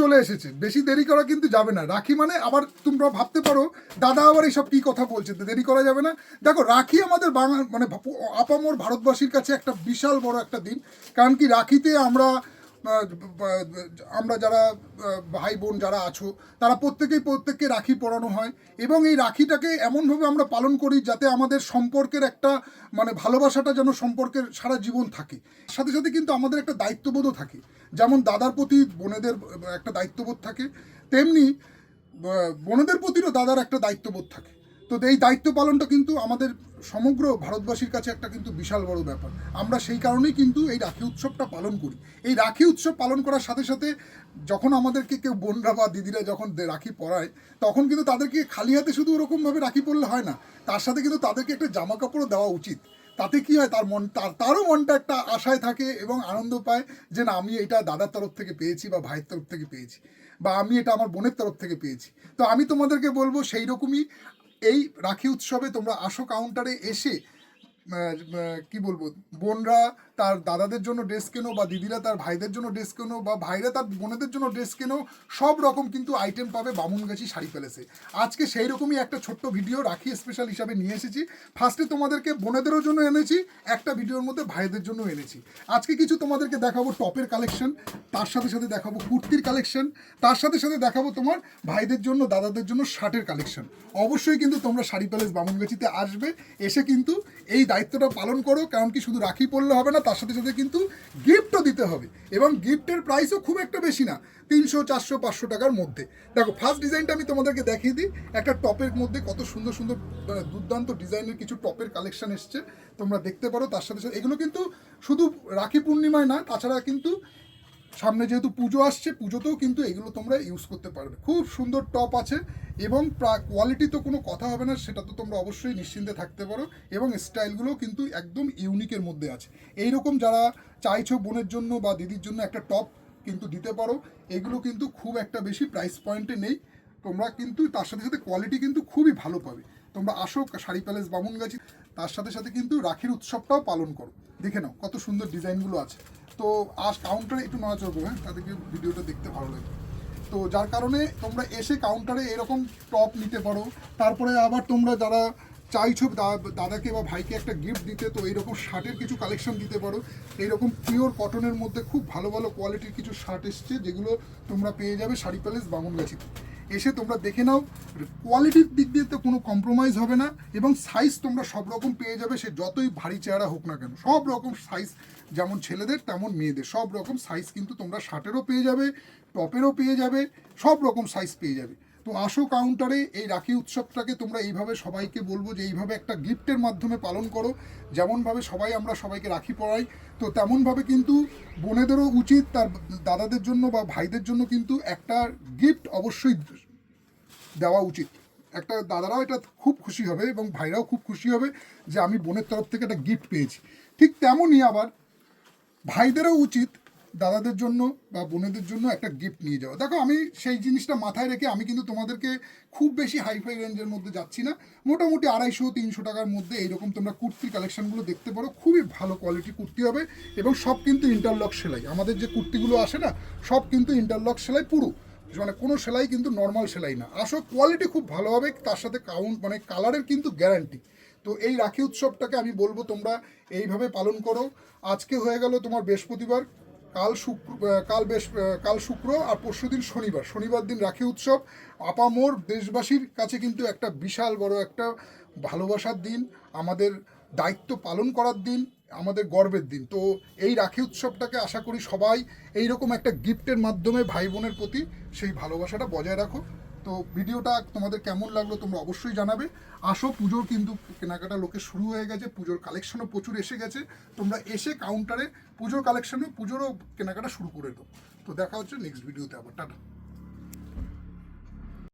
চলে এসেছে। বেশি দেরি করা কিন্তু যাবে না। রাখি মানে আবার তোমরা ভাবতে পারো, দাদা আবার এইসব কি কথা বলছে? দেরি করা যাবে না। দেখো, রাখি আমাদের বাংলা মানে আপামোর ভারতবাসীর কাছে একটা বিশাল বড় একটা দিন। কারণ কি, রাখিতে আমরা আমরা যারা ভাই বোন যারা আছো, তারা প্রত্যেকেই প্রত্যেককে রাখি পরানো হয় এবং এই রাখিটাকে এমনভাবে আমরা পালন করি যাতে আমাদের সম্পর্কের একটা মানে ভালোবাসাটা যেন সম্পর্কের সারা জীবন থাকে। সাথে সাথে কিন্তু আমাদের একটা দায়িত্ববোধও থাকে। যেমন দাদার প্রতি বোনেদের, একটা দায়িত্ববোধ থাকে, তেমনি বোনেদের প্রতিও দাদার একটা দায়িত্ববোধ থাকে। তো এই দায়িত্ব পালনটা কিন্তু আমাদের সমগ্র ভারতবাসীর কাছে একটা কিন্তু বিশাল বড় ব্যাপার। আমরা সেই কারণেই কিন্তু এই রাখি উৎসবটা পালন করি। এই রাখি উৎসব পালন করার সাথে সাথে যখন আমাদেরকে কেউ বোনরা বা দিদিরা যখন রাখি পরায়, তখন কিন্তু তাদেরকে খালি হাতে শুধু ওরকমভাবে রাখি পরলে হয় না। তার সাথে কিন্তু তাদেরকে একটা জামা কাপড়ও দেওয়া উচিত। তাতে কি হয়, তার মন তার তারও মনটা একটা আশায় থাকে এবং আনন্দ পায় যে না, আমি এটা দাদার তরফ থেকে পেয়েছি বা ভাইয়ের তরফ থেকে পেয়েছি বা আমি এটা আমার বোনের তরফ থেকে পেয়েছি। তো আমি তোমাদেরকে বলব সেই রকমই এই রাখি উৎসবে তোমরা আসো কাউন্টারে এসে কি বলব বোনরা তার দাদাদের জন্য ড্রেস কেনো বা দিদিরা তার ভাইদের জন্য ড্রেস কেনো বা ভাইরা তার বোনেদের জন্য ড্রেস কেনো, সব রকম কিন্তু আইটেম পাবে বামুনগাছি শাড়ি প্যালেসে। আজকে সেই রকমই একটা ছোট্ট ভিডিও রাখি স্পেশাল হিসাবে নিয়ে এসেছি। ফার্স্টে তোমাদেরকে বোনেদেরও জন্য এনেছি, একটা ভিডিওর মধ্যে ভাইদের জন্য এনেছি। আজকে কিছু তোমাদেরকে দেখাবো টপের কালেকশন তার সাথে সাথে দেখাবো কুর্তির কালেকশন তার সাথে সাথে দেখাবো তোমার ভাইদের জন্য, দাদাদের জন্য শার্টের কালেকশন অবশ্যই কিন্তু তোমরা শাড়ি প্যালেস বামুনগাছিতে আসবে, এসে কিন্তু এই দায়িত্বটা পালন করো, কারণ কি শুধু রাখি পরলে হবে না তার সাথে সাথে কিন্তু গিফটও দিতে হবে। এবং গিফটের প্রাইসও খুব একটা বেশি না, তিনশো, চারশো, পাঁচশো টাকার মধ্যে। দেখো ফার্স্ট ডিজাইনটা আমি তোমাদেরকে দেখিয়ে দিই। একটা টপের মধ্যে কত সুন্দর সুন্দর দুর্দান্ত ডিজাইনের কিছু টপের কালেকশন এসছে। তোমরা দেখতে পারো, তার সাথে সাথে এগুলো কিন্তু শুধু রাখি পূর্ণিমায় না, তাছাড়া কিন্তু সামনে যেহেতু পুজো আসছে, পুজোতেও কিন্তু এগুলো তোমরা ইউজ করতে পারবে। খুব সুন্দর টপ আছে এবং কোয়ালিটি তো কোনো কথা হবে না, সেটা তো তোমরা অবশ্যই নিশ্চিন্তে থাকতে পারো এবং স্টাইলগুলো কিন্তু একদম ইউনিকের মধ্যে আছে। এইরকম যারা চাইছো বোনের জন্য বা দিদির জন্য একটা টপ কিন্তু দিতে পারো, এগুলো কিন্তু খুব একটা বেশি প্রাইস পয়েন্টে নেই। তোমরা কিন্তু তার সাথে সাথে কোয়ালিটি কিন্তু খুবই ভালো পাবে। তোমরা আসো শাড়ি প্যালেস বামুন বামুনগাছি, তার সাথে সাথে কিন্তু রাখির উৎসবটাও পালন করো। দেখে নাও কত সুন্দর ডিজাইনগুলো আছে। তো আজ কাউন্টারে একটু নড়াচড় করবে হ্যাঁ? তাদেরকে ভিডিওটা দেখতে ভালো লাগে তো যার কারণে তোমরা এসে কাউন্টারে এরকম টপ নিতে পারো। তারপরে আবার তোমরা যারা চাইছো দাদাকে বা ভাইকে একটা গিফট দিতে, তো এইরকম শার্টের কিছু কালেকশন দিতে পারো। এইরকম পিওর কটনের মধ্যে খুব ভালো ভালো কোয়ালিটির কিছু শার্ট এসছে, যেগুলো তোমরা পেয়ে যাবে শাড়ি প্যালেস বামুনগাছিতে। এসে তোমরা দেখে নাও কোয়ালিটির দিক দিয়ে তো কোনো কম্প্রোমাইজ হবে না এবং সাইজ তোমরা সব রকম পেয়ে যাবে, সে যতই ভারী চেহারা হোক না কেন। সব রকম সাইজ যেমন ছেলেদের, তেমন মেয়েদের। সব রকম সাইজ কিন্তু তোমরা শার্টেরও পেয়ে যাবে টপেরও পেয়ে যাবে, সব রকম সাইজ পেয়ে যাবে। তো আসো কাউন্টারে এই রাখি উৎসবটাকে তোমরা এইভাবে সবাইকে বলব যে এইভাবে একটা গিফটের মাধ্যমে পালন করো। যেমনভাবে সবাই আমরা সবাইকে রাখি পড়াই তো তেমনভাবে কিন্তু বোনেদেরও উচিত, তার দাদাদের জন্য বা ভাইদের জন্য কিন্তু একটা গিফট অবশ্যই দেওয়া উচিত। একটা দাদারাও এটা খুব খুশি হবে এবং ভাইরাও খুব খুশি হবে যে আমি বোনের তরফ থেকে একটা গিফট পেয়েছি। ঠিক তেমনই আবার ভাইদেরও উচিত দাদাদের জন্য বা বোনেদের জন্য একটা গিফট নিয়ে যাওয়া। দেখো, আমি সেই জিনিসটা মাথায় রেখে আমি কিন্তু তোমাদেরকে খুব বেশি হাইফাই রেঞ্জের মধ্যে যাচ্ছি না। মোটামুটি আড়াইশো, তিনশো টাকার মধ্যে এইরকম তোমরা কুর্তির কালেকশনগুলো দেখতে পারো। খুবই ভালো কোয়ালিটি কুর্তি হবে এবং সব কিন্তু ইন্টারলক সেলাই। আমাদের যে কুর্তিগুলো আসে না, সব কিন্তু ইন্টারলক সেলাই পুরো। মানে কোনো সেলাই কিন্তু নর্মাল সেলাই না। আসলে কোয়ালিটি খুব ভালো হবে, তার সাথে কাউন্ট মানে কালারের কিন্তু গ্যারান্টি তো এই রাখি উৎসবটাকে আমি বলব তোমরা এইভাবে পালন করো। আজকে হয়ে গেল তোমার বৃহস্পতিবার, কাল শুক্র কাল বেশ কাল শুক্র আর পরশু দিন শনিবার। শনিবার দিন রাখি উৎসব। আপামোর দেশবাসীর কাছে কিন্তু একটা বিশাল বড় একটা ভালোবাসার দিন, আমাদের দায়িত্ব পালন করার দিন। আমাদের গর্বের দিন। তো এই রাখি উৎসবটাকে আশা করি সবাই এই রকম একটা গিফটের মাধ্যমে ভাই বোনের প্রতি সেই ভালোবাসাটা বজায় রাখো। তো ভিডিওটা তোমাদের কেমন লাগল তোমরা অবশ্যই জানাবে। আসো, পুজোর কিন্তু কেনাকাটা লোকে শুরু হয়ে গেছে, পুজোর কালেকশনও প্রচুর এসে গেছে। তোমরা এসে কাউন্টারে পুজোর কালেকশনও পুজোরও কেনাকাটা শুরু করে দাও। তো দেখা হচ্ছে নেক্সট ভিডিওতে আবার। টাটা।